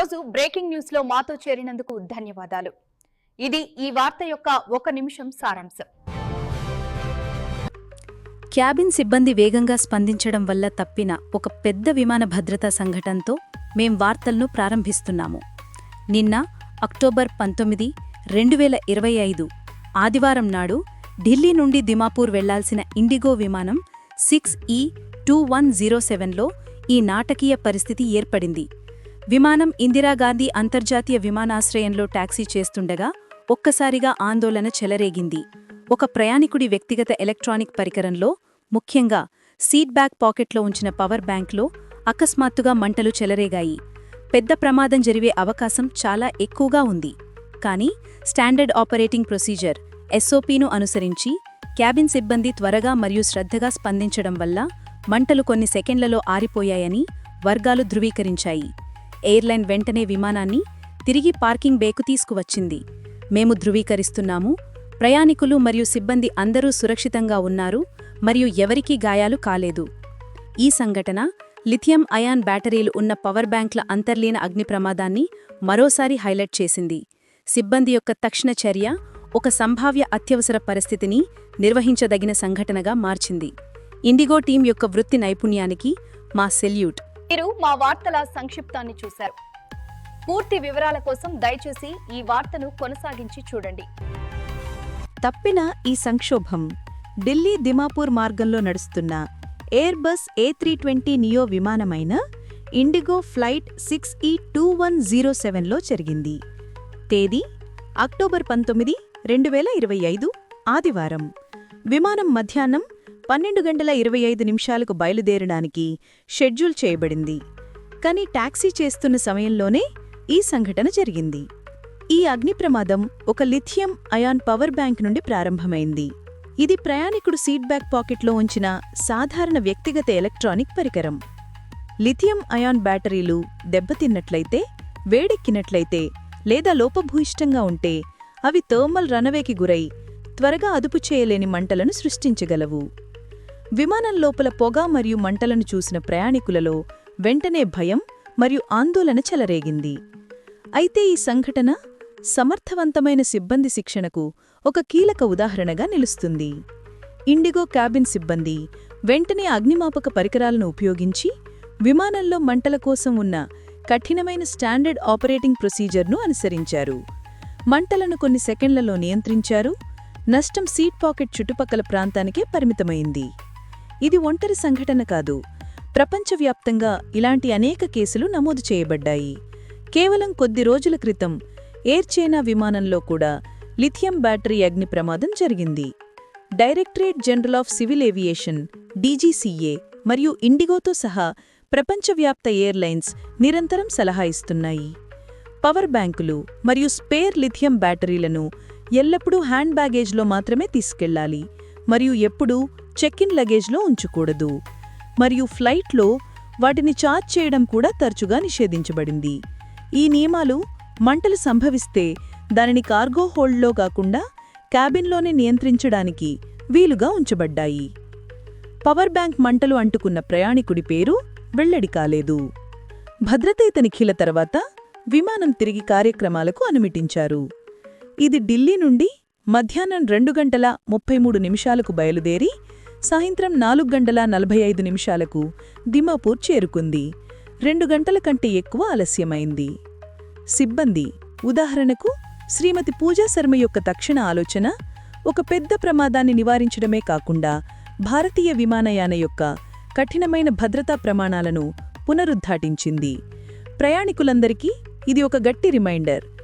ఈరోజు బ్రేకింగ్ న్యూస్లో మాతో చేరినందుకు ధన్యవాదాలు. ఇది ఈ వార్త యొక్క ఒక నిమిషం సారాంశం. క్యాబిన్ సిబ్బంది వేగంగా స్పందించడం వల్ల తప్పిన ఒక పెద్ద విమాన భద్రతా సంఘటనతో మేం వార్తలను ప్రారంభిస్తున్నాము. నిన్న అక్టోబర్ పంతొమ్మిది రెండు వేల ఇరవై ఐదు ఆదివారం నాడు ఢిల్లీ నుండి దిమాపూర్ వెళ్ళాల్సిన ఇండిగో విమానం six E two one zero సెవెన్లో ఈ నాటకీయ పరిస్థితి ఏర్పడింది. విమానం ఇందిరాగాంధీ అంతర్జాతీయ విమానాశ్రయంలో టాక్సీ చేస్తుండగా ఒక్కసారిగా ఆందోళన చెలరేగింది. ఒక ప్రయాణికుడి వ్యక్తిగత ఎలక్ట్రానిక్ పరికరంలో ముఖ్యంగా సీట్ బ్యాక్ పాకెట్లో ఉంచిన పవర్ బ్యాంక్లో అకస్మాత్తుగా మంటలు చెలరేగాయి. పెద్ద ప్రమాదం జరిగే అవకాశం చాలా ఎక్కువగా ఉంది. కానీ స్టాండర్డ్ ఆపరేటింగ్ ప్రొసీజర్ ఎస్ఓపీను అనుసరించి క్యాబిన్ సిబ్బంది త్వరగా మరియు శ్రద్ధగా స్పందించడం వల్ల మంటలు కొన్ని సెకండ్లలో ఆరిపోయాయని వర్గాలు ధృవీకరించాయి. ఎయిర్లైన్ వెంటనే విమానాన్ని తిరిగి పార్కింగ్ బేకు తీసుకువచ్చింది. మేము ధృవీకరిస్తున్నాము. ప్రయాణికులు మరియు సిబ్బంది అందరూ సురక్షితంగా ఉన్నారు మరియు ఎవరికీ గాయాలు కాలేదు. ఈ సంఘటన లిథియం అయాన్ బ్యాటరీలు ఉన్న పవర్ బ్యాంక్ల అంతర్లీన అగ్ని ప్రమాదాన్ని మరోసారి హైలైట్ చేసింది. సిబ్బంది యొక్క తక్షణ చర్య ఒక సంభావ్య అత్యవసర పరిస్థితిని నిర్వహించదగిన సంఘటనగా మార్చింది. ఇండిగో టీం యొక్క వృత్తి నైపుణ్యానికి మా సెల్యూట్. మీరు మా వార్తల సంక్షిప్తాన్ని చూశారు. పూర్తి వివరాల కోసం దయచేసి ఈ వార్తను కొనసాగించి చూడండి. తప్పిన ఈ సంక్షోభం ఢిల్లీ దిమాపూర్ మార్గంలో నడుస్తున్న Airbus A three twenty neo విమానమైన IndiGo flight six E two one zero సెవెన్లో జరిగింది. తేదీ అక్టోబర్ పంతొమ్మిది రెండు వేల ఇరవై ఐదు ఆదివారం. విమానం మధ్యాహ్నం పన్నెండు గంటల ఇరవై ఐదు నిమిషాలకు బయలుదేరడానికి షెడ్యూల్ చేయబడింది. కానీ టాక్సీ చేస్తున్న సమయంలోనే ఈ సంఘటన జరిగింది. ఈ అగ్ని ప్రమాదం ఒక లిథియం అయాన్ పవర్ బ్యాంక్ నుండి ప్రారంభమైంది. ఇది ప్రయాణికుడు సీట్ బ్యాక్ పాకెట్లో ఉంచిన సాధారణ వ్యక్తిగత ఎలక్ట్రానిక్ పరికరం. లిథియం అయాన్ బ్యాటరీలు దెబ్బతిన్నట్లయితే వేడెక్కినట్లయితే లేదా లోపభూయిష్టంగా ఉంటే అవి థర్మల్ రనవేకి గురై త్వరగా అదుపు చేయలేని మంటలను సృష్టించగలవు. విమానం లోపల పొగ మరియు మంటలను చూసిన ప్రయాణికులలో వెంటనే భయం మరియు ఆందోళన చెలరేగింది. అయితే ఈ సంఘటన సమర్థవంతమైన సిబ్బంది శిక్షణకు ఒక కీలక ఉదాహరణగా నిలుస్తుంది. ఇండిగో క్యాబిన్ సిబ్బంది వెంటనే అగ్నిమాపక పరికరాలను ఉపయోగించి విమానంలో మంటల కోసం ఉన్న కఠినమైన స్టాండర్డ్ ఆపరేటింగ్ ప్రొసీజర్ను అనుసరించారు. మంటలను కొన్ని సెకండ్లలో నియంత్రించారు. నష్టం సీట్ పాకెట్ చుట్టుపక్కల ప్రాంతానికే పరిమితమైంది. ఇది ఒంటరి సంఘటన కాదు. ప్రపంచవ్యాప్తంగా ఇలాంటి అనేక కేసులు నమోదు చేయబడ్డాయి. కేవలం కొద్ది రోజుల క్రితం ఎయిర్ చైనా విమానంలో కూడా లిథియం బ్యాటరీ అగ్ని ప్రమాదం జరిగింది. Directorate general of civil aviation DGCA మరియు ఇండిగోతో సహా ప్రపంచవ్యాప్త ఎయిర్లైన్స్ నిరంతరం సలహా ఇస్తున్నాయి. పవర్ బ్యాంకులు మరియు స్పేర్ లిథియం బ్యాటరీలను ఎల్లప్పుడూ హ్యాండ్ బ్యాగేజ్లో మాత్రమే తీసుకెళ్ళాలి. మరియు ఎప్పుడూ చెక్ ఇన్ లగేజ్లో ఉంచకూడదు. మరియు ఫ్లైట్లో వాటిని చార్జ్ చేయడం కూడా తరచుగా నిషేధించబడింది. ఈ నియమాలు మంటలు సంభవిస్తే దానిని కార్గో హోల్డ్లో కాకుండా క్యాబిన్లోనే నియంత్రించడానికి వీలుగా ఉంచబడ్డాయి. పవర్ బ్యాంక్ మంటలు అంటుకున్న ప్రయాణికుడి పేరు వెల్లడి కాలేదు. భద్రతే తనిఖీల తర్వాత విమానం తిరిగి కార్యక్రమాలకు అనుమతించారు. ఇది ఢిల్లీ నుండి మధ్యాహ్నం రెండు గంటల ముప్పై మూడు నిమిషాలకు బయలుదేరి సాయంత్రం నాలుగు గంటల నలభై ఐదు నిమిషాలకు దిమాపూర్ చేరుకుంది. రెండు గంటల కంటే ఎక్కువ ఆలస్యమైంది. సిబ్బంది ఉదాహరణకు శ్రీమతి పూజా శర్మ యొక్క తక్షణ ఆలోచన ఒక పెద్ద ప్రమాదాన్ని నివారించడమే కాకుండా భారతీయ విమానయాన యొక్క కఠినమైన భద్రతా ప్రమాణాలను పునరుద్ఘాటించింది ప్రయాణికులందరికీ ఇది ఒక గట్టి రిమైండర్.